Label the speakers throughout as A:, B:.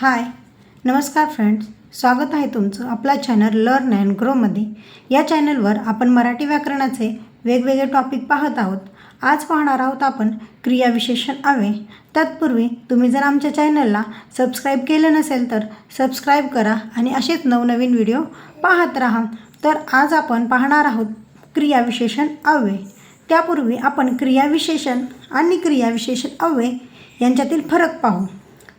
A: हाय. नमस्कार फ्रेंड्स. स्वागत आहे तुमचं आपला चॅनल लर्न अँड ग्रोमध्ये या चॅनलवर आपण मराठी व्याकरणाचे वेगवेगळे टॉपिक पाहत आहोत. आज पाहणार आहोत आपण क्रियाविशेषण आवे तत्पूर्वी तुम्ही जर आमच्या चॅनलला सबस्क्राईब केलं नसेल तर सबस्क्राईब करा आणि असेच नवनवीन व्हिडिओ पाहत राहा. तर आज आपण पाहणार आहोत क्रियाविशेषण अव्यय त्यापूर्वी आपण क्रियाविशेषण आणि क्रियाविशेषण अव्यय यांच्यातील फरक पाहू.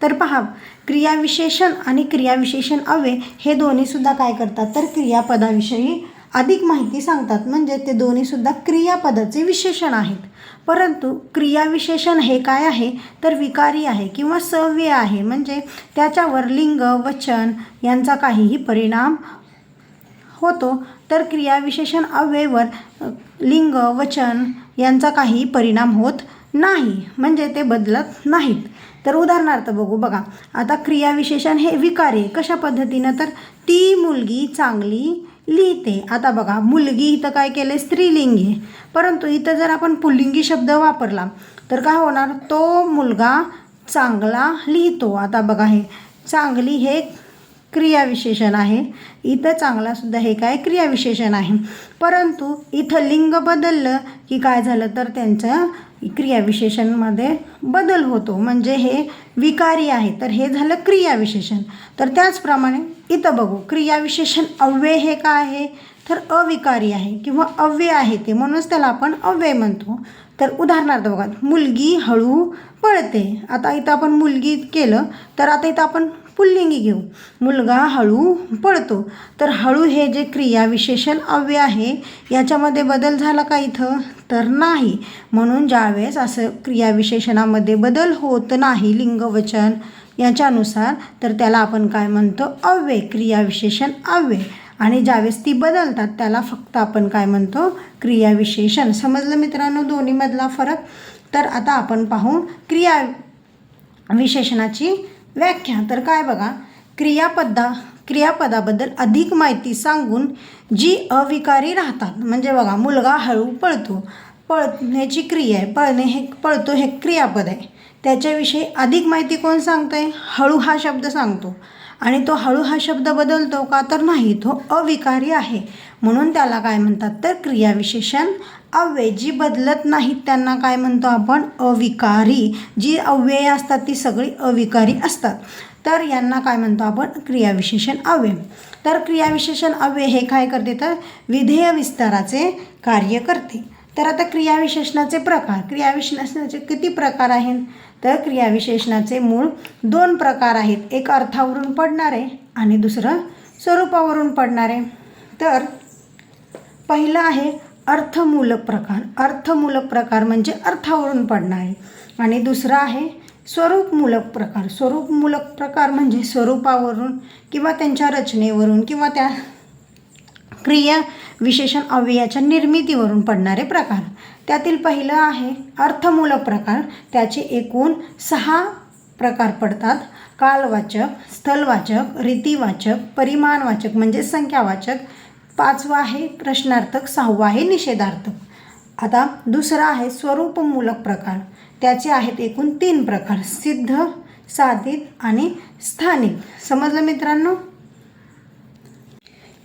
A: तर पहा क्रियाविशेषण आणि क्रियाविशेषण अवे हे दोन्हीसुद्धा काय करतात? तर क्रियापदाविषयी अधिक माहिती सांगतात. म्हणजे ते दोन्हीसुद्धा क्रियापदाचे विशेषण आहेत. परंतु क्रियाविशेषण हे काय आहे? तर विकारी आहे किंवा सव्य आहे. म्हणजे त्याच्यावर लिंग वचन यांचा काहीही परिणाम होतो. तर क्रियाविशेषण अव्ययवर लिंग वचन यांचा काही परिणाम होत नाही. म्हणजे ते बदलत नाहीत. तर उदाहरणार्थ बघू बघा. आता क्रियाविशेषण हे विकारी. आहे कशा पद्धतीनं? तर ती मुलगी चांगली लिहिते. आता बघा मुलगी इथं काय केलं स्त्रीलिंगी. आहे. परंतु इथं जर आपण पुल्लिंगी शब्द वापरला तर काय होणार? तो मुलगा चांगला लिहितो. आता बघा हे चांगली हे क्रियाविशेषण आहे. इथं चांगलासुद्धा हे काय? क्रियाविशेषण आहे. परंतु इथं लिंग बदललं की काय झालं? तर त्यांचं क्रियाविशेषणमध्ये बदल होतो. म्हणजे हे विकारी आहे. तर हे झालं क्रियाविशेषण. तर त्याचप्रमाणे इथं बघू. क्रियाविशेषण अव्यय हे का आहे? तर अविकारी आहे किंवा अव्यय आहे ते. म्हणूनच त्याला आपण अव्यय म्हणतो. तर उदाहरणार्थ बघा. मुलगी हळू पळते. आता इथं आपण मुलगी केलं. तर आता इथं आपण पुल्लिंगी घेऊ. मुलगा हळू पळतो. तर हळू हे जे क्रियाविशेषण अव्यय आहे याच्यामध्ये बदल झाला का इथं? तर नाही. म्हणून ज्यावेळेस असं क्रियाविशेषणामध्ये बदल होत नाही लिंगवचन याच्यानुसार तर त्याला आपण काय म्हणतो? अव्यय क्रियाविशेषण अव्यय. आणि ज्यावेळेस ती बदलतात त्याला फक्त आपण काय म्हणतो? क्रियाविशेषण. समजलं मित्रांनो? दोन्हीमधला फरक? तर आता आपण पाहू क्रिया विशेषणाची व्याख्या. तर काय बघा क्रियापदा क्रियापदाबद्दल अधिक माहिती सांगून जी अविकारी राहतात म्हणजे बघा मुलगा हळू पळतो. पळण्याची क्रिया आहे. पळणे हे पळतो हे क्रियापद आहे. त्याच्याविषयी अधिक माहिती कोण सांगतं आहे हळू हा शब्द सांगतो. आणि तो हळू हा शब्द बदलतो का तर नाही तो अविकारी आहे. म्हणून त्याला काय म्हणतात तर क्रियाविशेषण अव्यय जी बदलत नाहीत. त्यांना काय म्हणतो आपण? अविकारी. जी अव्यय असतात ती सगळी अविकारी असतात. तर यांना काय म्हणतो आपण? क्रियाविशेषण अव्यय. तर क्रियाविशेषण अव्यय हे काय करते? तर विधेय विस्ताराचे कार्य करते. तर आता क्रियाविशेषणाचे प्रकार. क्रियाविशेषणाचे किती प्रकार आहेत? तर क्रियाविशेषणाचे मूळ दोन प्रकार आहेत. एक अर्थावरून पडणारे आणि दुसरं स्वरूपावरून पडणारे. तर पहिलं आहे अर्थमूलक प्रकार. अर्थमूलक प्रकार म्हणजे अर्थावरून पडणारे. आणि दुसरं आहे स्वरूपमूलक प्रकार. स्वरूपमूलक प्रकार म्हणजे स्वरूपावरून किंवा त्यांच्या रचनेवरून किंवा त्या क्रिया विशेषण अव्ययाच्या निर्मितीवरून पडणारे प्रकार. त्यातील पहिलं आहे अर्थमूलक प्रकार. त्याचे एकूण सहा प्रकार पडतात. कालवाचक स्थलवाचक रीतिवाचक परिमाणवाचक म्हणजे संख्यावाचक. पाचवा आहे प्रश्नार्थक सहावा आहे निषेधार्थक. आता दुसरा आहे स्वरूपमूलक प्रकार. त्याचे आहेत एकूण तीन प्रकार. सिद्ध साधित आणि स्थानिक. समजलं मित्रांनो?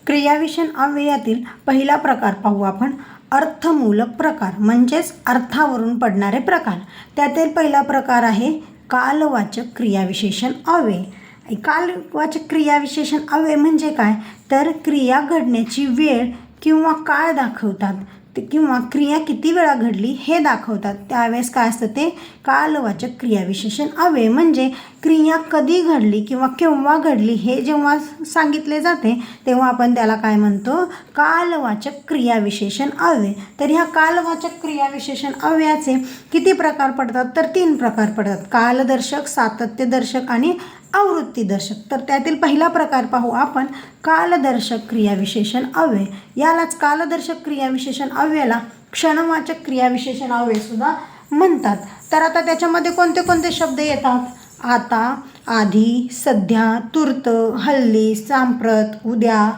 A: क्रियाविषण अव्ययातील पहिला प्रकार पाहू आपण. अर्थमूलक प्रकार म्हणजेच अर्थावरून पडणारे प्रकार. त्यातील पहिला प्रकार आहे कालवाचक क्रियाविशेषण अव्यय. कालवाचक क्रियाविशेषण अव्यय म्हणजे काय? तर क्रिया घडण्याची वेळ किंवा काळ दाखवतात. किंवा क्रिया किती वेळा घडली हे दाखवतात. त्यावेळेस काय असतं ते? कालवाचक क्रियाविशेषण अव्यय. म्हणजे क्रिया कधी घडली किंवा केव्हा घडली हे जेव्हा सांगितले जाते तेव्हा आपण त्याला काय म्हणतो? कालवाचक क्रियाविशेषण अव्यय. तर ह्या कालवाचक क्रियाविशेषण अव्ययाचे किती प्रकार पडतात? तर तीन प्रकार पडतात. कालदर्शक सातत्यदर्शक आणि आवृत्तीदर्शक तर त्यातील पहिला प्रकार पाहू आपण कालदर्शक क्रियाविशेषण अव्यय. यालाच कालदर्शक क्रियाविशेषण अव्ययाला क्षणवाचक क्रियाविशेषण अव्यय सुद्धा म्हणतात. तर आता त्याच्यामध्ये कोणते कोणते शब्द येतात? आता आधी सध्या तूर्त हल्ली सांप्रत उद्या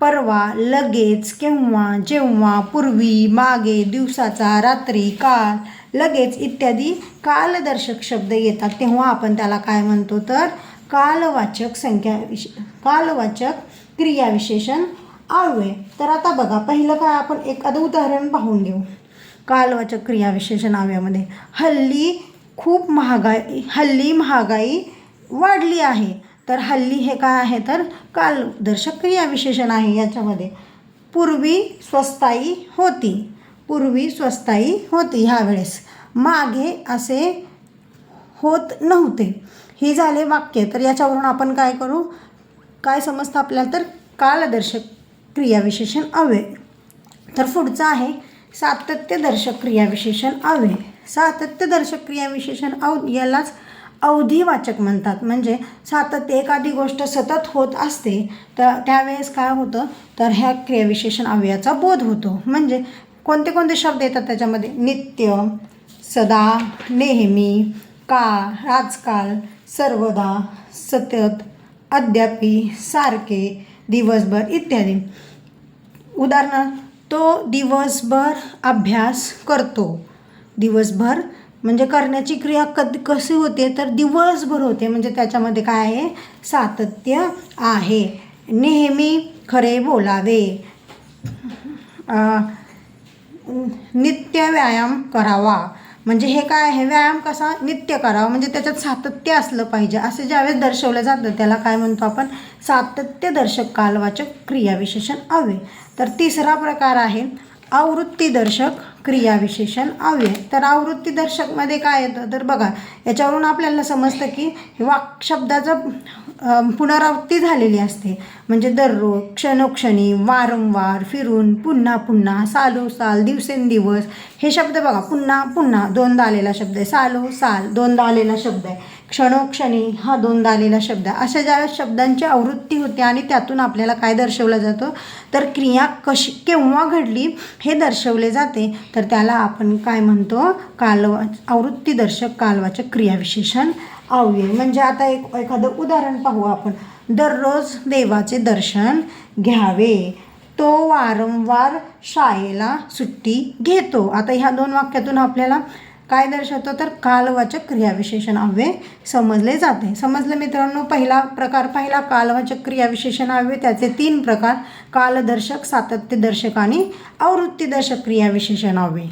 A: परवा लगेच केव्हा जेव्हा पूर्वी मागे दिवसाचा रात्री काल लगेच इत्यादी कालदर्शक शब्द येतात. तेव्हा आपण त्याला काय म्हणतो? तर कालवाचक संख्या विश कालवाचक क्रियाविशेषण आवळे तर आता बघा पहिलं काय आपण एखादं उदाहरण पाहून घेऊ. कालवाचक क्रियाविशेषण आव्यामध्ये हल्ली खूप महागाई हल्ली महागाई वाढली आहे. तर हल्ली हे काय आहे तर कालदर्शक क्रियाविशेषण आहे याच्यामध्ये. पूर्वी स्वस्ताई होती. पूर्वी स्वस्ताई होती ह्यावेळेस. मागे असे होत नव्हते. ही झाले वाक्य. तर याच्यावरून आपण काय करू? काय समजतं आपल्याला? तर कालदर्शक क्रियाविशेषण अव्यय. तर पुढचं आहे सातत्यदर्शक क्रियाविशेषण अव्यय. सातत्यदर्शक क्रियाविशेषण अव यालाच अवधीवाचक म्हणतात. म्हणजे सातत्य एखादी गोष्ट सतत होत असते तर त्यावेळेस काय होतं? तर ह्या क्रियाविशेषण अव्ययाचा बोध होतो. म्हणजे कोणते कोणते शब्द येतात त्याच्यामध्ये? नित्य सदा नेहमी काळ आजकाल सर्वदा सतत अद्यापी सारखे दिवसभर इत्यादी. उदाहरणार्थ तो दिवसभर अभ्यास करतो. दिवसभर म्हणजे करण्याची क्रिया कद कशी होते? तर दिवसभर होते. म्हणजे त्याच्यामध्ये काय आहे? सातत्य आहे. नेहमी खरे बोलावे. नित्य व्यायाम करावा. म्हणजे हे काय आहे? व्यायाम कसा? नित्य करावा. म्हणजे त्याच्यात सातत्य असलं पाहिजे. असं ज्यावेळेस दर्शवलं जातं त्याला काय म्हणतो आपण? सातत्यदर्शक कालवाचक क्रियाविशेषण अव्यय. तर तिसरा प्रकार आहे आवृत्तीदर्शक क्रियाविशेषण अव्यय. तर आवृत्तीदर्शकमध्ये काय येतं? तर बघा याच्यावरून आपल्याला समजतं की वाक शब्दाचं पुनरावृत्ती झालेली असते. म्हणजे दररोज क्षणोक्षणी वारंवार फिरून पुन्हा पुन्हा सालोसाल दिवसेंदिवस हे शब्द बघा. पुन्हा पुन्हा दोनदा आलेला शब्द आहे. सालो साल दोनदा आलेला शब्द आहे. क्षणोक्षणी हा दोनदा आलेला शब्द. अशा ज्या शब्दांची आवृत्ती होते आणि त्यातून आपल्याला काय दर्शवलं जातं? तर क्रिया कशी केव्हा घडली हे दर्शवले जाते. तर त्याला आपण काय म्हणतो? कालवा आवृत्तीदर्शक कालवाचक क्रियाविशेषण अव्यय म्हणजे आता एक एखादं उदाहरण पाहू आपण. दररोज देवाचे दर्शन घ्यावे. तो वारंवार शाळेला सुट्टी घेतो. आता ह्या दोन वाक्यातून आपल्याला काय दर्शवतो तर कालवाचक क्रियाविशेषण अव्यय समजले जाते. समजलं मित्रांनो पहिला प्रकार पहिला कालवाचक क्रियाविशेषण अव्यय त्याचे तीन प्रकार कालदर्शक सातत्यदर्शक आणि आवृत्तीदर्शक क्रियाविशेषण अव्यय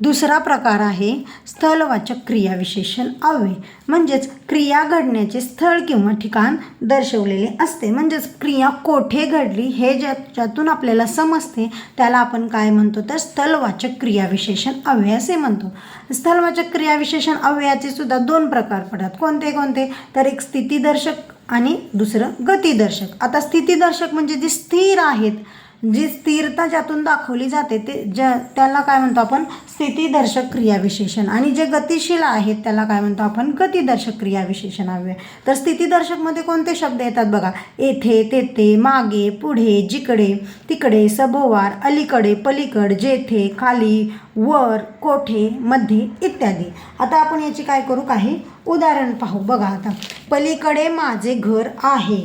A: दुसरा प्रकार आहे स्थलवाचक क्रियाविशेषण अव्यय. म्हणजेच क्रिया घडण्याचे स्थळ किंवा ठिकाण दर्शवलेले असते. म्हणजेच क्रिया कोठे घडली हे ज्याच्यातून आपल्याला समजते त्याला आपण काय म्हणतो? तर स्थलवाचक क्रियाविशेषण अव्यय असे म्हणतो. स्थलवाचक क्रियाविशेषण अव्ययाचे सुद्धा दोन प्रकार पडतात. कोणते कोणते? तर एक स्थितीदर्शक आणि दुसरं गतिदर्शक. आता स्थितीदर्शक म्हणजे जे स्थिर आहेत जी स्थिरता ज्यातून दाखवली जाते ते ज्या त्याला काय म्हणतो आपण? स्थितीदर्शक क्रियाविशेषण. आणि जे गतिशील आहेत त्याला काय म्हणतो आपण? गतिदर्शक क्रियाविशेषण हवे. तर स्थितीदर्शकमध्ये कोणते शब्द येतात बघा? येथे तेथे मागे पुढे जिकडे तिकडे सभोवार अलीकडे पलीकड जेथे खाली वर कोठे मध्ये इत्यादी. आता आपण याची काय करू? काही उदाहरण पाहू. बघा आता. पलीकडे माझे घर आहे.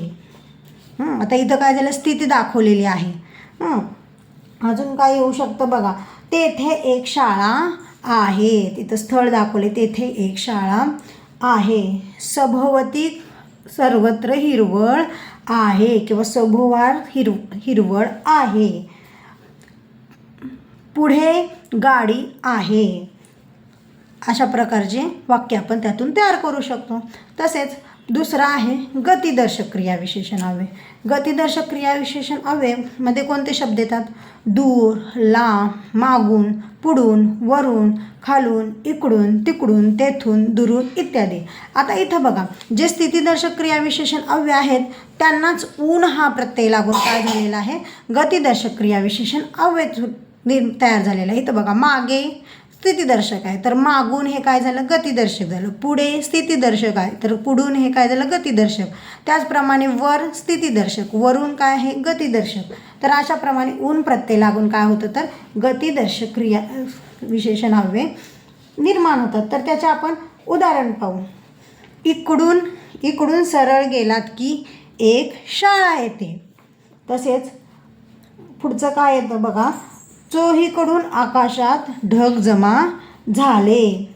A: आता इथं काय झालं? स्थिती दाखवलेली आहे. हं, अजून काय येऊ शकतं बघा. तेथे एक शाळा आहे. तिथं स्थळ दाखवले. तेथे एक शाळा आहे. सभोवती सर्वत्र हिरवळ आहे किंवा सभोवार हिरव हिरवळ आहे. पुढे गाडी आहे. अशा प्रकारचे वाक्य आपण त्यातून तयार करू शकतो. तसेच दुसरा आहे गतिदर्शक क्रियाविशेषण अव्यय. गतिदर्शक क्रियाविशेषण अव्ययमध्ये कोणते शब्द येतात? दूर लांब मागून पुढून वरून खालून इकडून तिकडून तेथून दुरून इत्यादी. आता इथं बघा जे स्थितीदर्शक क्रियाविशेषण अव्यय आहेत त्यांनाच ऊन हा प्रत्यय लागून काय झालेला आहे? गतिदर्शक क्रियाविशेषण अव्यय तयार झालेला आहे. इथं बघा मागे स्थितीदर्शक आहे. तर मागून हे काय झालं? गतिदर्शक झालं. पुढे स्थितीदर्शक आहे. तर पुढून हे काय झालं? गतिदर्शक. त्याचप्रमाणे वर स्थितीदर्शक. वरून काय आहे? गतिदर्शक. तर अशाप्रमाणे ऊन प्रत्यय लागून काय होतं तर? गतिदर्शक क्रिया विशेषण हवे निर्माण होतात. तर त्याचे आपण उदाहरण पाहू. इकडून इकडून सरळ गेलात की एक शाळा येते. तसेच पुढचं काय येतं बघा? चोहीकडून आकाशात ढग जमा झाले.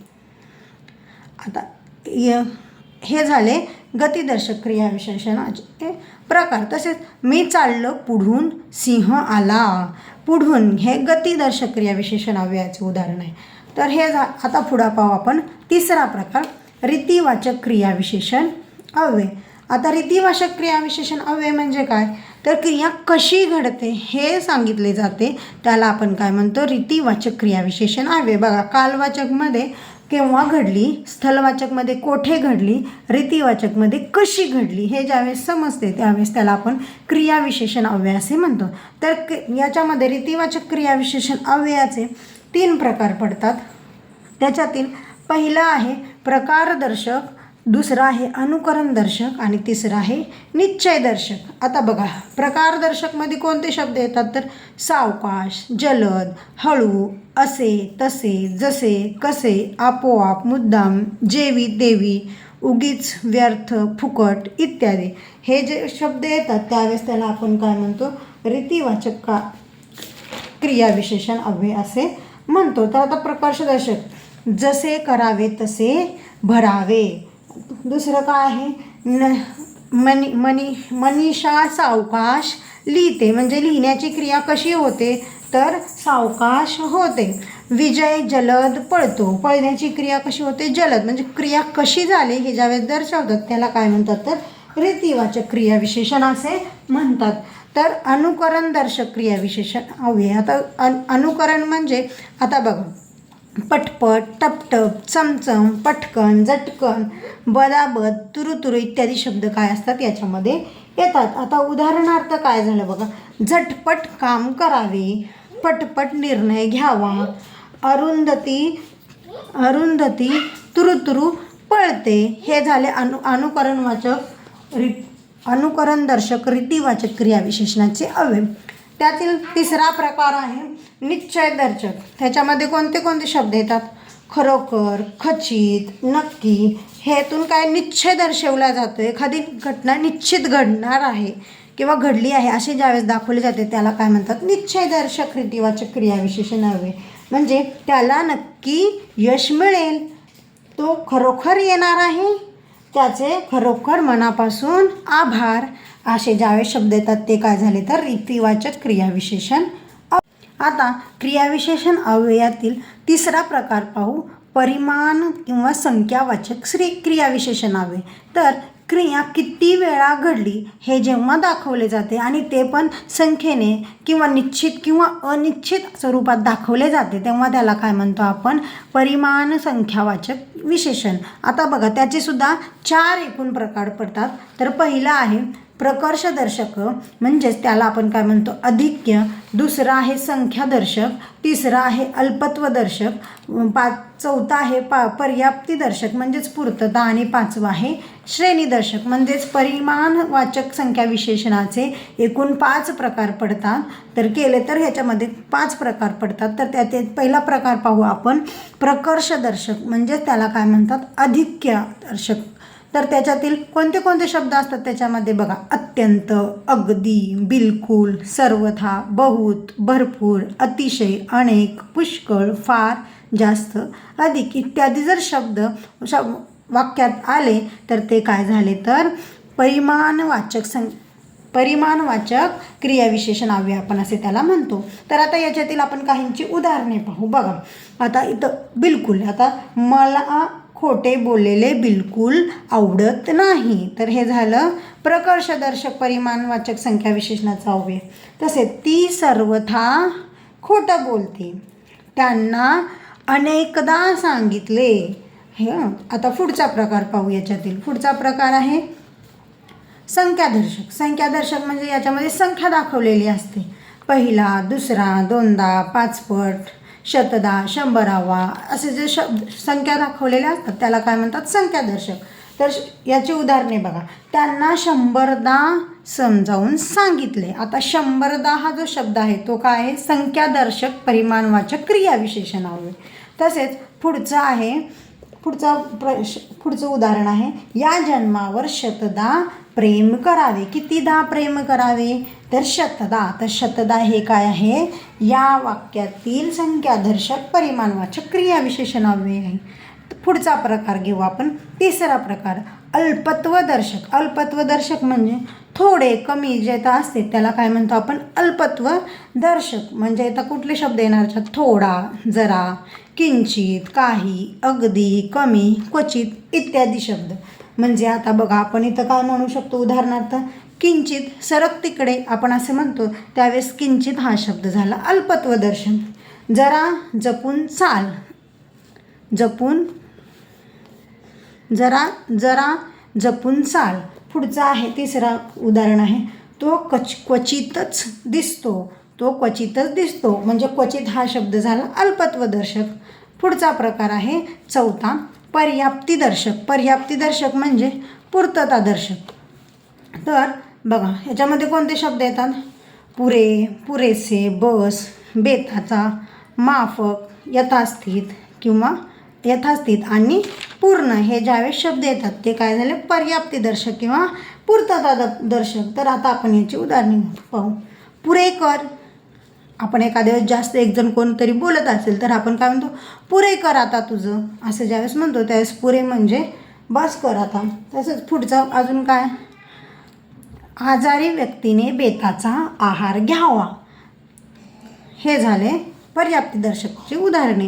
A: आता य हे झाले गतिदर्शक क्रियाविशेषणाचे प्रकार. तसेच मी चाललं पुढून सिंह आला. पुढून हे गतिदर्शक क्रियाविशेषण अव्ययाचे उदाहरण आहे. तर हे झा आता पुढा पाहू आपण तिसरा प्रकार रीतिवाचक क्रियाविशेषण अव्यय. आता रीतिवाचक क्रियाविशेषण अव्यय म्हणजे काय? तर क्रिया कशी घडते हे सांगितले जाते. त्याला आपण काय म्हणतो? रीतिवाचक क्रियाविशेषण अव्यय बघा कालवाचकमध्ये केव्हा घडली? स्थलवाचकमध्ये कोठे घडली? रीतिवाचकमध्ये कशी घडली? हे ज्यावेळेस समजते त्यावेळेस त्याला आपण क्रियाविशेषण अव्यय असे म्हणतो. तर क- याच्यामध्ये रीतिवाचक क्रियाविशेषण अव्ययाचे तीन प्रकार पडतात. त्याच्यातील पहिलं आहे प्रकारदर्शक दुसरं आहे अनुकरणदर्शक आणि तिसरं आहे निश्चयदर्शक आता बघा प्रकारदर्शकमध्ये कोणते शब्द येतात? तर सावकाश जलद हळू असे तसे जसे कसे आपोआप मुद्दाम जेवी देवी उगीच व्यर्थ फुकट इत्यादी. हे जे शब्द येतात त्यावेळेस त्याला आपण काय म्हणतो? रीतिवाचक का क्रियाविशेषण अव्यय असे म्हणतो. तर आता प्रकर्षदर्शक जसे करावे तसे भरावे. दुसरं काय आहे? न मनी मनी मनीषा सावकाश लिहिते. म्हणजे लिहिण्याची क्रिया कशी होते? तर सावकाश होते. विजय जलद पळतो. पळण्याची क्रिया कशी होते? जलद. म्हणजे क्रिया कशी झाली हे ज्यावेळेस दर्शवतात त्याला काय म्हणतात तर रीतिवाचक क्रियाविशेषण असे म्हणतात. तर अनुकरण दर्शक क्रियाविशेषण आहे आता अन अनुकरण म्हणजे आता बघा पटपट टपटप चमचम पटकन झटकन बदाबद तुरुतुरु इत्यादी शब्द काय असतात याच्यामध्ये येतात. आता उदाहरणार्थ काय झालं बघा. झटपट काम करावे पटपट निर्णय घ्यावा अरुंधती अरुंधती तुरुतुरु पळते. हे झाले अनु अनुकरणवाचक री अनुकरणदर्शक रीतिवाचक क्रियाविशेषणाचे अवयव. त्यातील तिसरा प्रकार आहे निश्चयदर्शक त्याच्यामध्ये कोणते कोणते शब्द येतात? खरोखर खचित नक्की. ह्यातून काय निश्चय दर्शवला जातो. एखादी घटना निश्चित घडणार आहे किंवा घडली आहे अशी ज्यावेळेस दाखवली जाते त्याला काय म्हणतात? निश्चयदर्शक रीतिवाचक क्रियाविशेषण हवे. म्हणजे त्याला नक्की यश मिळेल. तो खरोखर येणार आहे. त्याचे खरोखर मनापासून आभार. असे ज्यावे शब्द येतात ते काय झाले तर रीतिवाचक क्रियाविशेषण आता क्रियाविशेषण अव्ययातील तिसरा प्रकार पाहू. परिमाण किंवा संख्यावाचक श्री क्रियाविशेषण अव्यय तर क्रिया किती वेळा घडली हे जेव्हा दाखवले जाते आणि ते पण संख्येने किंवा निश्चित किंवा अनिश्चित स्वरूपात दाखवले जाते तेव्हा त्याला काय म्हणतो आपण? परिमाण संख्यावाचक विशेषण. आता बघा त्याचे सुद्धा चार एकूण प्रकार पडतात. तर पहिलं आहे प्रकर्षदर्शक म्हणजेच त्याला आपण काय म्हणतो? अधिक्य दुसरं आहे संख्यादर्शक. तिसरा आहे अल्पत्वदर्शक. पाच चौथा आहे पा पर्याप्तीदर्शक म्हणजेच पूर्तता. आणि पाचवा आहे श्रेणीदर्शक म्हणजेच परिमाणवाचक संख्या विशेषणाचे एकूण पाच प्रकार पडतात. तर केले तर ह्याच्यामध्ये पाच प्रकार पडतात. तर त्यात पहिला प्रकार पाहू आपण. प्रकर्षदर्शक म्हणजेच त्याला काय म्हणतात? अधिक्यदर्शक तर त्याच्यातील कोणते कोणते शब्द असतात त्याच्यामध्ये बघा अत्यंत अगदी बिलकुल सर्वथा बहुत भरपूर अतिशय अनेक पुष्कळ फार जास्त अधिक इत्यादी जर शब्द शब वाक्यात आले तर ते काय झाले तर परिमाणवाचक सं परिमाणवाचक क्रियाविशेषण अव्यय आपण असे त्याला म्हणतो. तर आता याच्यातील आपण काहींची उदाहरणे पाहू. बघा आता इथं बिलकुल आता मला खोटे बोललेले बिलकुल आवडत नाही. तर हे झालं प्रकर्षदर्शक परिमाणवाचक संख्या विशेषणाचा अव्यय. तसे ती सर्वथा खोटं बोलते. त्यांना अनेकदा सांगितले. हे आता पुढचा प्रकार पाहू याच्यातील. पुढचा प्रकार आहे संख्यादर्शक. संख्यादर्शक म्हणजे याच्यामध्ये संख्या दाखवलेली असते. पहिला दुसरा दोनदा पाचपट शतदा शंभरावा असे जे शब्द संख्या दाखवलेल्या असतात त्याला काय म्हणतात? संख्यादर्शक. तर श- याची उदाहरणे बघा. त्यांना शंभरदा समजावून सांगितले. आता शंभरदा हा जो शब्द आहे तो काय आहे? संख्यादर्शक परिमाणवाचक क्रियाविशेषणावर. तसेच पुढचं आहे पुढचा प्रश पुढचं उदाहरण आहे. या जन्मावर शतदा प्रेम करावे. कितीदा प्रेम करावे? तर शतदा. तर शतदा हे काय आहे? या वाक्यातील संख्यादर्शक परिमाणवाचक क्रियाविशेषण अव्यय आहे. पुढचा प्रकार घेऊ आपण. तिसरा प्रकार अल्पत्वदर्शक. अल्पत्वदर्शक म्हणजे थोडे कमी जे आता असते त्याला काय म्हणतो आपण? अल्पत्व दर्शक म्हणजे आता कुठले शब्द येणार? थोडा जरा. किंचित काही अगदी कमी क्वचित इत्यादी शब्द. म्हणजे आता बघा आपण इथं काय म्हणू शकतो? उदाहरणार्थ किंचित सरक तिकडे आपण असे म्हणतो त्यावेळेस किंचित हा शब्द झाला अल्पत्वदर्शन. जरा जपून चाल. जपून जरा जरा जपून चाल. पुढचा आहे तिसरा उदाहरण आहे. तो कच क्वचितच दिसतो. तो क्वचितच दिसतो. म्हणजे क्वचित हा शब्द झाला अल्पत्वदर्शक. पुढचा प्रकार आहे चौथा पर्याप्तीदर्शक पर्याप्तीदर्शक म्हणजे पूर्ततादर्शक तर बघा ह्याच्यामध्ये कोणते शब्द येतात? पुरे पुरेसे बस बेताचा माफक यथास्थित किंवा यथास्थित आणि पूर्ण. हे ज्यावेळेस शब्द येतात ते काय झाले? पर्याप्तीदर्शक किंवा पूर्तता दर्शक. तर आता आपण याची उदाहरणे पाहू. पुरे कर आपण एखाद्या वेळेस जास्त एक जण कोणतरी बोलत असेल तर आपण काय म्हणतो पुरे कर आता तुझं. असं ज्यावेळेस म्हणतो त्यावेळेस पुरे म्हणजे बस कर आता. तसंच पुढचं अजून काय? आजारी व्यक्तीने बेताचा आहार घ्यावा. हे झाले पर्याप्तीदर्शकची उदाहरणे.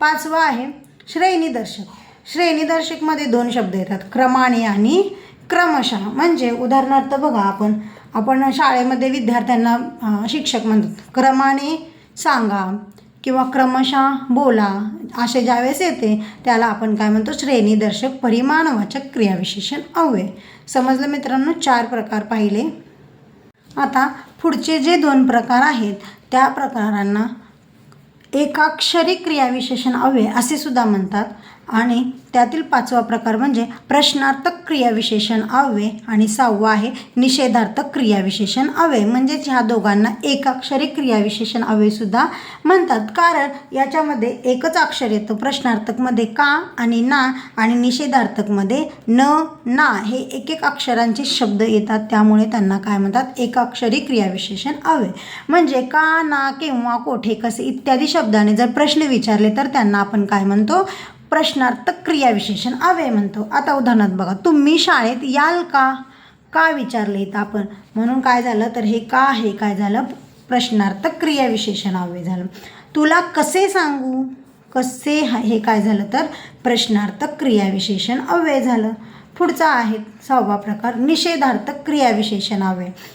A: पाचवं आहे श्रेणीदर्शक श्रेणीदर्शकमध्ये दोन शब्द येतात क्रमाने आणि क्रमशः. म्हणजे उदाहरणार्थ बघा आपण आपण शाळेमध्ये विद्यार्थ्यांना शिक्षक म्हणतात. क्रमाने सांगा किंवा क्रमशः बोला असे ज्यावेळेस येते त्याला आपण काय म्हणतो? श्रेणीदर्शक परिमाणवाचक क्रियाविशेषण अव्यय. समजलं मित्रांनो? चार प्रकार पाहिले. आता पुढचे जे दोन प्रकार आहेत त्या प्रकारांना एकाक्षरी क्रियाविशेषण अव्यय असे सुद्धा म्हणतात. आणि त्यातील पाचवा प्रकार म्हणजे प्रश्नार्थक क्रियाविशेषण अव्यय आणि सहावा आहे निषेधार्थक क्रियाविशेषण अव्यय. म्हणजेच ह्या दोघांना एकाक्षरी क्रियाविशेषण अव्ययसुद्धा म्हणतात. कारण याच्यामध्ये एकच अक्षर येतं. प्रश्नार्थकमध्ये का आणि ना आणि निषेधार्थकमध्ये न ना हे एक एक अक्षरांचे शब्द येतात. त्यामुळे त्यांना काय म्हणतात? एकाक्षरी क्रियाविशेषण अव्यय. म्हणजे का ना केव्हा कोठे कसे इत्यादी शब्दाने जर प्रश्न विचारले तर त्यांना आपण काय म्हणतो? प्रश्नार्थ क्रियाविशेषण अव्यय म्हणतो. आता उदाहरणार्थ बघा तुम्ही शाळेत याल का? का विचारले इथं आपण? म्हणून काय झालं? तर हे का हे काय झालं? प्रश्नार्थ क्रियाविशेषण अव्यय झालं. तुला कसे सांगू? कसे हा- हे काय झालं तर? प्रश्नार्थ क्रियाविशेषण अव्यय झालं. पुढचा आहे सहावा प्रकार निषेधार्थक क्रियाविशेषण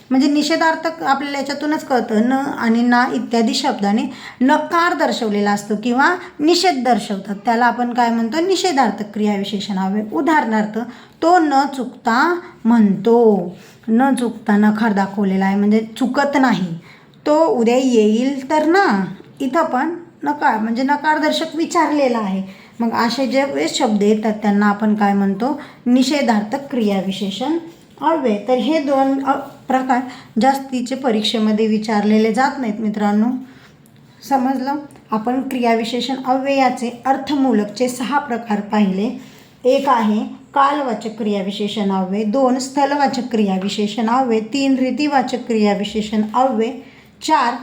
A: म्हणजे निषेधार्थक आपल्याला याच्यातूनच कळतं न आणि ना इत्यादी शब्दाने नकार दर्शवलेला असतो किंवा निषेध दर्शवतात. त्याला आपण काय म्हणतो? निषेधार्थक क्रियाविशेषण उदाहरणार्थ तो न चुकता म्हणतो न चुकता नकार दाखवलेला आहे म्हणजे चुकत नाही. तो उद्या येईल तर ना इथं पण नकार म्हणजे नकारदर्शक विचारलेला आहे. मग असे जे वेळेस शब्द येतात त्यांना आपण काय म्हणतो? निषेधार्थक क्रियाविशेषण अव्यय तर हे दोन प्रकार जास्तीचे परीक्षेमध्ये विचारलेले जात नाहीत मित्रांनो. समजलं? आपण क्रियाविशेषण अव्ययाचे अर्थमूलकचे सहा प्रकार पाहिले. एक आहे कालवाचक क्रियाविशेषण अव्यय दोन स्थलवाचक क्रियाविशेषण अव्यय तीन रीतिवाचक क्रियाविशेषण अव्यय चार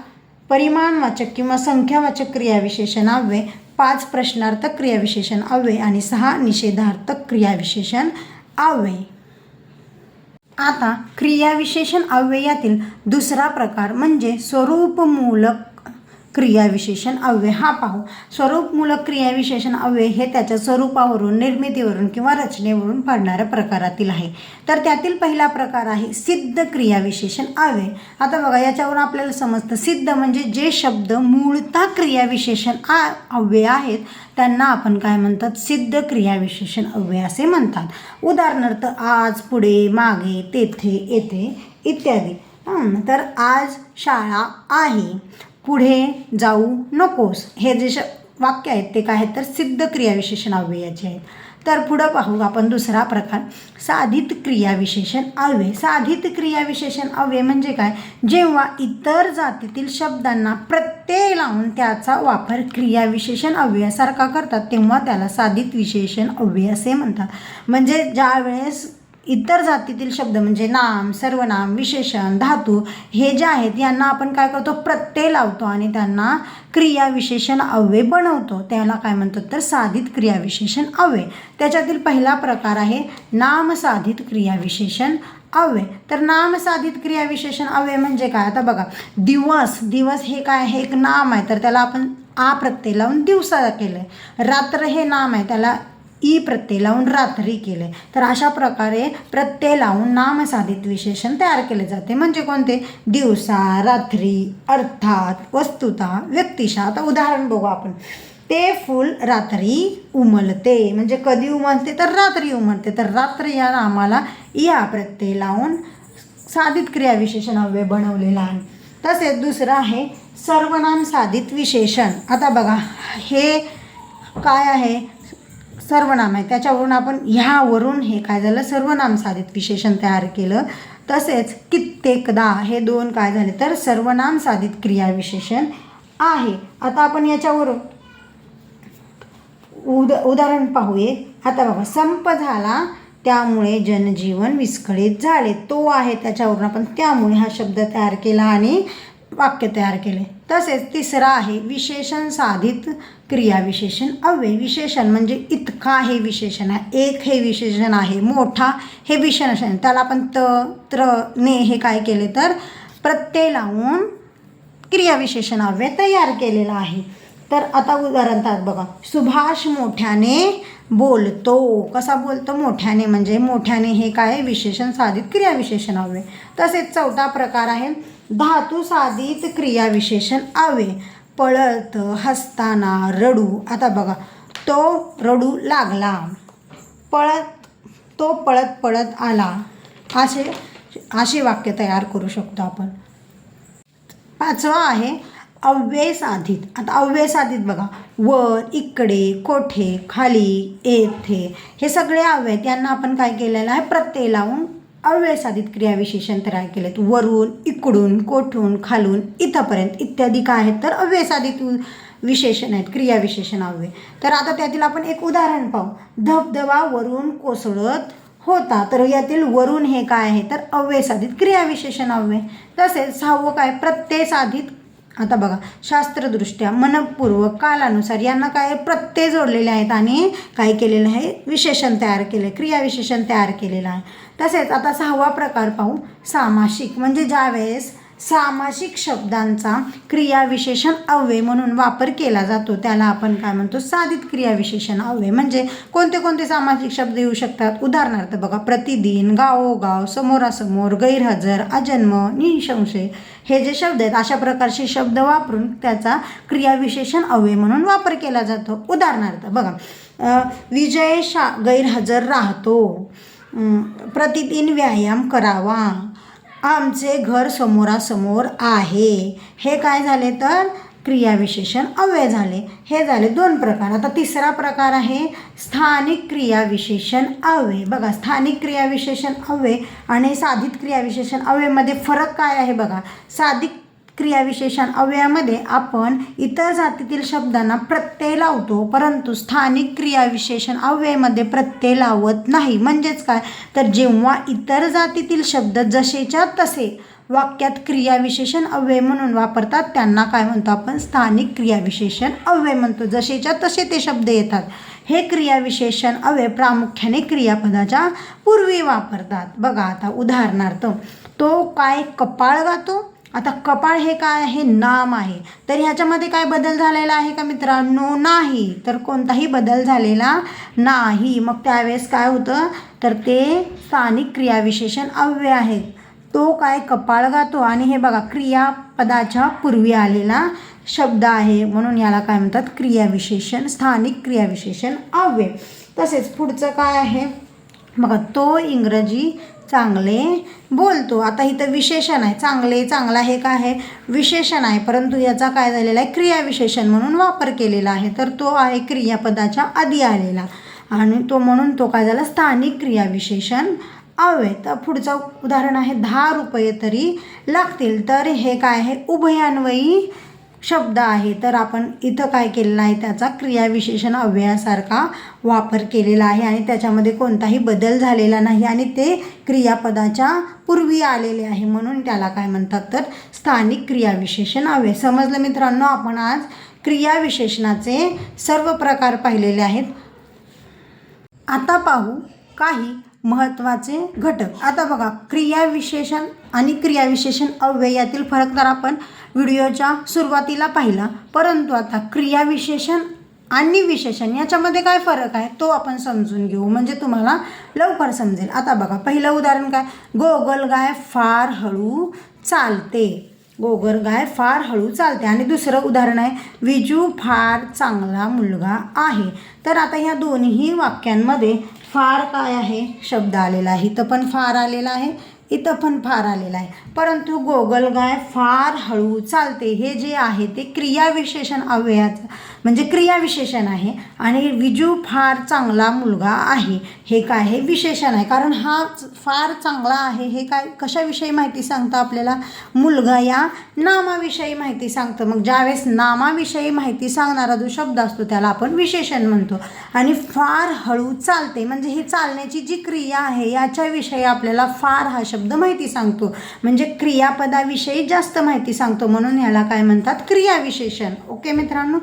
A: परिमाणवाचक किंवा संख्यावाचक क्रियाविशेषण अव्यय पाच प्रश्नार्थक क्रियाविशेषण अव्यय आणि सहा निषेधार्थक क्रियाविशेषण अव्यय. आता क्रियाविशेषण अव्ययातील दुसरा प्रकार म्हणजे स्वरूपमूलक क्रियाविशेषण अव्यय हा पाहू. स्वरूपमूलक क्रियाविशेषण अव्यय हे त्याच्या स्वरूपावरून निर्मितीवरून किंवा रचनेवरून पडणाऱ्या प्रकारातील आहे. तर त्यातील पहिला प्रकार आहे सिद्ध क्रियाविशेषण अव्यय. आता बघा याच्यावरून आपल्याला समजतं सिद्ध म्हणजे जे शब्द मूळतः क्रियाविशेषण आ अव्यय आहेत त्यांना आपण काय म्हणतात? सिद्ध क्रियाविशेषण अव्यय असे म्हणतात. उदाहरणार्थ आज पुढे मागे तेथे येथे इत्यादी. तर आज शाळा आहे. पुढे जाऊ नकोस. हे जे श वाक्य आहेत ते काय आहेत? तर सिद्ध क्रियाविशेषण अव्ययाचे आहेत. तर पुढं पाहू आपण दुसरा प्रकार. साधित क्रियाविशेषण अव्यय. साधित क्रियाविशेषण अव्यय म्हणजे काय? जेव्हा इतर जातीतील शब्दांना प्रत्यय लावून त्याचा वापर क्रियाविशेषण अव्ययासारखा करतात तेव्हा त्याला साधित विशेषण अव्यय असे म्हणतात. म्हणजे ज्या वेळेस इतर जातीतील शब्द म्हणजे नाम सर्वनाम विशेषण धातू हे जे आहेत यांना आपण काय करतो? प्रत्यय लावतो आणि त्यांना क्रियाविशेषण अव्यय बनवतो. त्याला काय म्हणतो तर? साधित क्रियाविशेषण अव्यय. त्याच्यातील पहिला प्रकार आहे नामसाधित क्रियाविशेषण अव्यय. तर नामसाधित क्रियाविशेषण अव्यय म्हणजे काय? आता बघा दिवस दिवस हे काय आहे? एक नाम आहे. तर त्याला आपण आ प्रत्यय लावून दिवसा केलं आहे रात्र हे नाम आहे. त्याला ई प्रत्यय लावून रात्री केले तर अशा प्रकारे प्रत्यय लावून नामसाधित विशेषण तयार केले जाते. म्हणजे कोणते? दिवसा रात्री अर्थात वस्तुता व्यक्तिशा. आता उदाहरण बघू आपण. ते फूल रात्री उमलते. म्हणजे कधी उमलते? तर रात्री उमलते. तर रात्र या नामाला या प्रत्यय लावून साधित क्रियाविशेषण अव्यय बनवलेलं आहे. तसेच दुसरं आहे सर्वनाम साधित विशेषण. आता बघा हे काय आहे? सर्वनाम आहे त्याच्यावरून आपण ह्यावरून हे काय झालं? सर्वनाम साधित विशेषण तयार केलं. तसेच कित्येकदा हे दोन काय झाले तर सर्वनाम साधित क्रियाविशेषण आहे. आता आपण याच्यावरून उद उदाहरण पाहूये. आता बघा संप झाला त्यामुळे जनजीवन विस्कळीत झाले. तो आहे त्याच्यावरून आपण त्यामुळे हा शब्द तयार केला आणि वाक्य तयार केले. तसेच तिसरा आहे विशेषण साधित क्रियाविशेषण अव्यय विशेषण म्हणजे इतका हे विशेषण आहे एक हे विशेषण आहे मोठा हे विशेषण त्याला आपण त त्र ने हे काय केले तर? प्रत्यय लावून क्रियाविशेषण अव्यय तयार केलेला आहे. तर आता उदाहरणार्थ बघा. सुभाष मोठ्याने बोलतो. कसा बोलतो? मोठ्याने म्हणजे मोठ्याने हे काय? विशेषण साधित क्रियाविशेषण अव्यय. तसेच चौथा प्रकार आहे. धातू साधित क्रियाविशेषण आवे. पळत हसताना रडू. आता बघा तो रडू लागला. पळत तो पळत पळत आला. असे अशी वाक्य तयार करू शकतो आपण. पाचवा आहे अव्यय साधित. आता अव्यय साधित बघा. वर इकडे कोठे खाली येथे. हे सगळे अव्यय त्यांना आपण काय केलेलं आहे? प्रत्यय लावून अव्यय साधित क्रियाविशेषण तयार केलेत. वरून इकडून कोठून खालून इथंपर्यंत इत्यादी काय आहेत? तर अव्यय साधित विशेषण आहेत क्रियाविशेषण अव्यय. तर आता त्यातील आपण एक उदाहरण पाहू. धबधबा वरून कोसळत होता. तर यातील वरून हे काय आहे? तर अव्यय साधित क्रियाविशेषण अव्यय. तसेच सहावं काय? प्रत्यय साधित आता बघा शास्त्रदृष्ट्या मनपूर्वक कालानुसार यांना काय? प्रत्यय जोडलेले आहेत आणि काय केलेलं आहे? विशेषण तयार केले क्रियाविशेषण तयार केलेलं आहे. तसेच आता सहावा प्रकार पाहू. सामासिक. म्हणजे ज्यावेळेस सामासिक शब्दांचा क्रियाविशेषण अव्यय म्हणून वापर केला जातो त्याला आपण काय म्हणतो? साधित क्रियाविशेषण अव्यय. म्हणजे कोणते कोणते सामासिक शब्द येऊ शकतात? उदाहरणार्थ बघा प्रतिदिन गावोगाव समोरासमोर गैरहजर अजन्म निशंशय हे जे शब्द आहेत अशा प्रकारचे शब्द वापरून त्याचा क्रियाविशेषण अव्यय म्हणून वापर केला जातो. उदाहरणार्थ बघा विजय शा गैरहजर राहतो. प्रतिदिन व्यायाम करावा. आमचे घर समोरासमोर आहे. हे काय झाले तर क्रियाविशेषण अव्यय झाले. हे झाले दोन प्रकार. आता तिसरा प्रकार आहे स्थानिक क्रियाविशेषण अव्यय. बघा स्थानिक क्रियाविशेषण अव्यय आणि साधित क्रियाविशेषण अव्ययमध्ये फरक काय आहे बघा. साधित क्रियाविशेषण अव्ययामध्ये आपण इतर जातीतील शब्दांना प्रत्यय लावतो परंतु स्थानिक क्रियाविशेषण अव्ययमध्ये प्रत्यय लावत नाही. म्हणजेच काय? तर जेव्हा इतर जातीतील शब्द जसेच्या तसे वाक्यात क्रियाविशेषण अव्यय म्हणून वापरतात त्यांना काय म्हणतो आपण? स्थानिक क्रियाविशेषण अव्यय म्हणतो. जसेच्या तसे ते शब्द येतात. हे क्रियाविशेषण अव्यय प्रामुख्याने क्रियापदाच्या पूर्वी वापरतात. बघा आता उदाहरणार्थ तो काय कपाळ गातो? आता कपाळ हे काय आहे? नाम आहे. तर ह्याच्यामध्ये काय बदल झालेला आहे का मित्रांनो? नाही. तर कोणताही बदल झालेला नाही. मग त्यावेळेस काय होतं? तर ते स्थानिक क्रियाविशेषण अव्यय आहे तो काय कपाळ गातो? आणि हे बघा क्रियापदाच्या पूर्वी आलेला शब्द आहे. म्हणून याला काय म्हणतात? क्रियाविशेषण स्थानिक क्रियाविशेषण अव्यय. तसेच पुढचं काय आहे? बघा तो इंग्रजी चांगले बोलतो. आता इथं विशेषण आहे. चांगले चांगला हे काय आहे? विशेषण आहे. परंतु याचा काय झालेला आहे? क्रियाविशेषण म्हणून वापर केलेला आहे. तर तो आहे क्रियापदाच्या आधी आलेला. आणि तो म्हणून तो काय झाला? स्थानिक क्रियाविशेषण अव्यय तर पुढचं उदाहरण आहे. दहा रुपये तरी लागतील. तर हे काय आहे? उभयान्वयी शब्द आहे तर आपण इथं काय केलेलं आहे त्याचा क्रियाविशेषण अव्ययासारखा वापर केलेला आहे आणि त्याच्यामध्ये कोणताही बदल झालेला नाही आणि ते क्रियापदाच्या पूर्वी आलेले आहे म्हणून त्याला काय म्हणतात तर स्थानिक क्रियाविशेषण अव्यय. समजलं मित्रांनो? आपण आज क्रियाविशेषणाचे सर्व प्रकार पाहिलेले आहेत. आता पाहू काही महत्त्वाचे घटक. आता बघा क्रियाविशेषण आणि क्रियाविशेषण अव्ययातील फरक तर आपण व्हिडिओच्या सुरुवातीला पाहिला. परंतु आता क्रियाविशेषण आणि विशेषण याच्यामध्ये काय फरक आहे तो आपण समजून घेऊ. म्हणजे तुम्हाला लवकर समजेल. आता बघा पहिलं उदाहरण काय? गोगल गाय फार हळू चालते. गोगर गाय फार हळू चालते. आणि दुसरं उदाहरण आहे विजू फार चांगला मुलगा आहे. तर आता ह्या दोन्ही वाक्यांमध्ये फार काय आहे? शब्द आलेला आहे. इथं पण फार आलेला आहे. इथं पण फार आलेला आहे. परंतु गोगलगाय फार हळू चालते. हे जे आहे ते क्रियाविशेषण अव्ययाचं म्हणजे क्रियाविशेषण आहे आणि विजू फार चांगला मुलगा आहे. हे काय? आहे विशेषण आहे. कारण हा फार चांगला आहे हे काय? कशाविषयी माहिती सांगतं आपल्याला? मुलगा या नामाविषयी माहिती सांगतं. मग ज्यावेळेस नामाविषयी माहिती सांगणारा जो शब्द असतो त्याला आपण विशेषण म्हणतो. आणि फार हळू चालते. म्हणजे ही चालण्याची जी क्रिया आहे याच्याविषयी आपल्याला फार हा शब्द माहिती सांगतो. म्हणजे क्रियापदाविषयी जास्त माहिती सांगतो. म्हणून याला काय म्हणतात? क्रियाविशेषण. ओके मित्रांनो?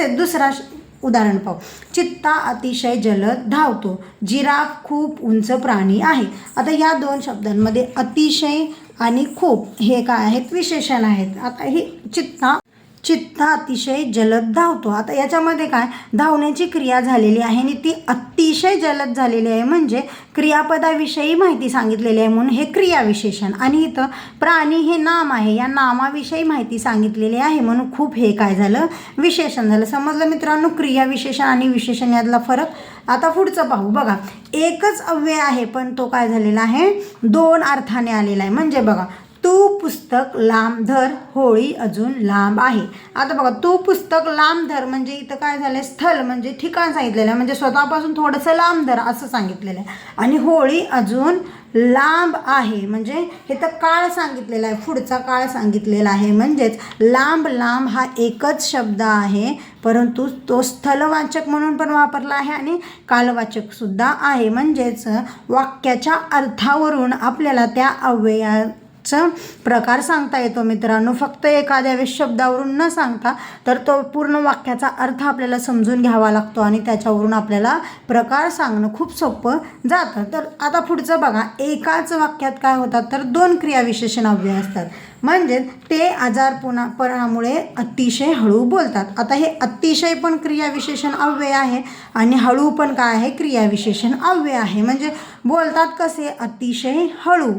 A: तसेच दुसरा श- उदाहरण पाहू. चित्ता अतिशय जलद धावतो. जिराफ खूप उंच प्राणी आहे. आता या दोन शब्दांमध्ये अतिशय आणि खूप हे काय आहेत? विशेषण आहेत. आता ही चित्ता चित्ता अतिशय जलद धावतो. आता याच्यामध्ये काय? धावण्याची क्रिया झालेली आहे आणि ती अतिशय जलद झालेली आहे. म्हणजे क्रियापदाविषयी माहिती सांगितलेली आहे म्हणून हे क्रियाविशेषण. आणि इथं प्राणी हे नाम आहे. या नामाविषयी माहिती सांगितलेली आहे म्हणून खूप हे काय झालं? विशेषण झालं. समजलं मित्रांनो? क्रियाविशेषण आणि विशेषण यातला फरक. आता पुढचं पाहू. बघा एकच अव्यय आहे पण तो काय झालेला आहे? दोन अर्थाने आलेला आहे. म्हणजे बघा तू पुस्तक लांब धर होळी अजून लांब आहे. आता बघा तू पुस्तक लांब धर म्हणजे इथं काय झालं स्थल म्हणजे ठिकाण सांगितलेलं आहे. म्हणजे स्वतःपासून थोडंसं लांब धर असं सांगितलेलं आहे. आणि होळी अजून लांब आहे. म्हणजे हे तर काळ सांगितलेला आहे. पुढचा काळ सांगितलेला आहे. म्हणजेच लांब लांब हा एकच शब्द आहे. परंतु तो स्थलवाचक म्हणून पण वापरला आहे आणि कालवाचकसुद्धा आहे. म्हणजेच वाक्याच्या अर्थावरून आपल्याला त्या अव्यया चा प्रकार सांगता येतो मित्रांनो. फक्त एखाद्या वेळेस शब्दावरून न सांगता तर तो पूर्ण वाक्याचा अर्थ आपल्याला समजून घ्यावा लागतो आणि त्याच्यावरून आपल्याला प्रकार सांगणं खूप सोपं जातं. तर आता पुढचं बघा. एकाच वाक्यात काय होतात? तर दोन क्रियाविशेषण अव्यय असतात. म्हणजे ते आजारपणामुळे अतिशय हळू बोलतात. आता हे अतिशय पण क्रियाविशेषण अव्यय आहे आणि हळू पण काय आहे? क्रियाविशेषण अव्यय आहे. म्हणजे बोलतात कसे? अतिशय हळू.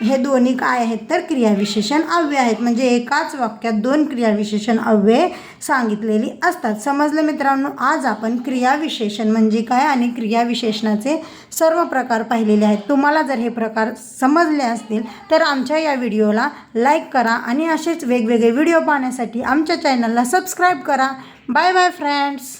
A: हे दोन्ही काय आहेत तर क्रियाविशेषण अव्यय आहेत. म्हणजे एकाच वाक्यात दोन क्रियाविशेषण अव्यय सांगितलेली असतात. समजलं मित्रांनो? आज आपण क्रियाविशेषण म्हणजे काय आणि क्रियाविशेषणाचे सर्व प्रकार पाहिलेले आहेत. तुम्हाला जर हे प्रकार समजले असतील तर आमच्या या व्हिडिओला लाईक लाईक करा आणि असेच वेगवेगळे व्हिडिओ पाहण्यासाठी आमच्या चॅनलला सबस्क्राईब करा. Bye bye friends